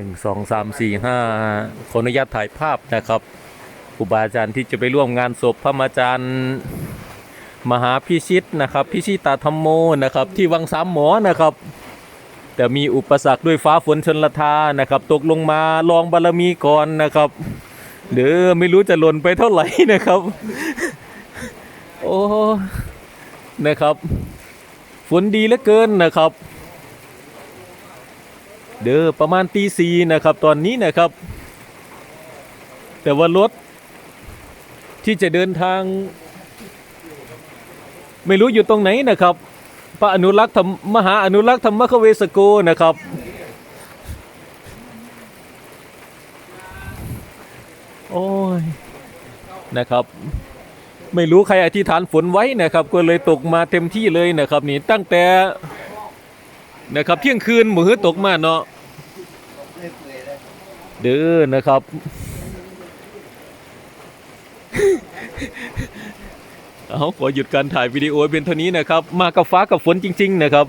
หนึ่งสองสามสี่ห้าขออนุญาตถ่ายภาพนะครับครูบาอาจารย์ที่จะไปร่วมงานศพพระอาจารย์มหาพิชิตนะครับ พิชิตาธรรมโมนะครับ ที่วังสามหมอนะครับ แต่มีอุปสรรคด้วยฟ้าฝนชนละทานะครับ ตกลงมาลองบารมีก่อนนะครับเด้อไม่รู้จะหล่นไปเท่าไหร่นะครับ โอ้นะครับ ฝนดีเหลือเกินนะครับ เด้อประมาณตีสี่นะครับตอนนี้นะครับ แต่ว่ารถที่จะเดินทาง ไม่รู้อยู่ตรงไหนนะครับ พระอนุรักษ์ธรรมมหาอนุรักษ์ธรรมคเวสโกนะครับ โอ้ยนะครับ ไม่รู้ใครอธิษฐานฝนไว้นะครับ ก็เลยตกมาเต็มที่เลยนะครับ นี่ตั้งแต่ นะครับเที่ยงคืนหมือตกมาเนาะเด้อนะครับ เอาขอหยุดการถ่ายวิดีโอเป็นเท่านี้นะครับ มากับฟ้ากับฝนจริง ๆ นะครับ